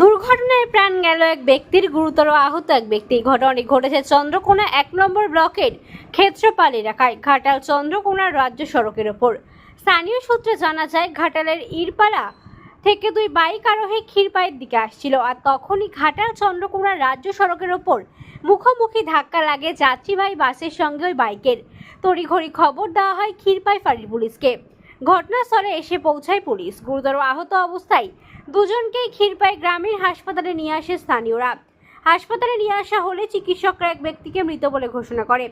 দুর্ঘটনায় প্রাণ গেল এক ব্যক্তির, গুরুতর আহত এক ব্যক্তি ঘটনাটি ঘটেছে চন্দ্রকোনা এক নম্বর ব্লকের ক্ষেত্রপাল এলাকায়, ঘাটাল চন্দ্রকোনা রাজ্য সড়কের ওপর। স্থানীয় সূত্রে জানা যায়, ঘাটালের ইরপাড়া থেকে দুই বাইক আরোহী ক্ষীরপাইয়ের দিকে আসছিল আর তখনই ঘাটাল চন্দ্রকোনা রাজ্য সড়কের ওপর মুখোমুখি ধাক্কা লাগে যাত্রীবাহী বাসের সঙ্গে ওই বাইকের। তড়িঘড়ি খবর দেওয়া হয় ক্ষীরপাই ফাঁড়ির পুলিশকে। ঘটনাস্থলে এসে পৌঁছায় পুলিশ। গুরুতর আহত অবস্থায় দুজনকেই ক্ষীরপাই গ্রামীণ হাসপাতালে নিয়ে আসে স্থানীয়রা। হাসপাতালে নিয়ে আসা হলে চিকিৎসকরা এক ব্যক্তিকে মৃত বলে ঘোষণা করে।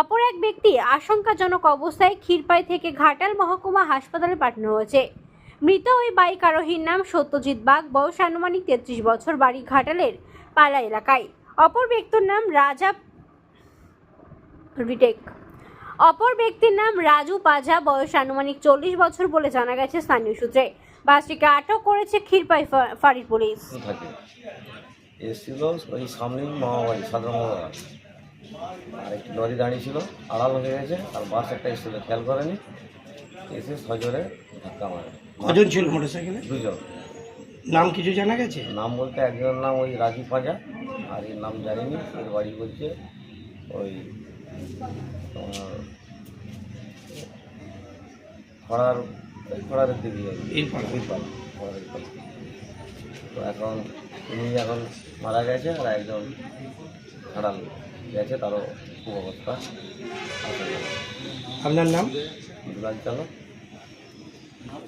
অপর এক ব্যক্তি আশঙ্কাজনক অবস্থায় ক্ষীরপাই থেকে ঘাটাল মহকুমা হাসপাতালে পাঠানো হয়েছে। মৃত ওই বাইক আরোহীর নাম সত্যজিৎ বাগ। বয়স আনুমানিক তেত্রিশ বছর, বাড়ি ঘাটালের পালা এলাকায়। অপর ব্যক্তির নাম রাজা রিটেক। অপর ব্যক্তির নাম রাজু পাজা বয়স আনুমানিক চল্লিশ বছর বলে জানা গেছে স্থানীয় সূত্রে। বাসটিকে আটক করেছে ক্ষীরপাই ফাঁড়ির পুলিশ। এসেছিল ওই সামনেই মামাবাড়ি সাধারণ মামাবাড়ি। আর একটি লরি দাঁড়িয়ে ছিল আড়াল হয়ে গেছে আর বাস একটা এসেছিল খেয়াল করেনি। এসে সজোরে ধাক্কা মারে। কজন ছিল মোটরসাইকেলে? দুজন। নাম কিছু জানা গেছে? নাম বলতে একজনের নাম ওই রাজু পাজা আর এর নাম জানিনি এর বাড়ি বলছে ওই তোমার খড়ার খড়ারের দিকে। তো এখন উনি এখন মারা গেছে আর একজন খাড়াল গেছে তারও খুব অবস্থা। আপনার নাম? দুলাল চালক।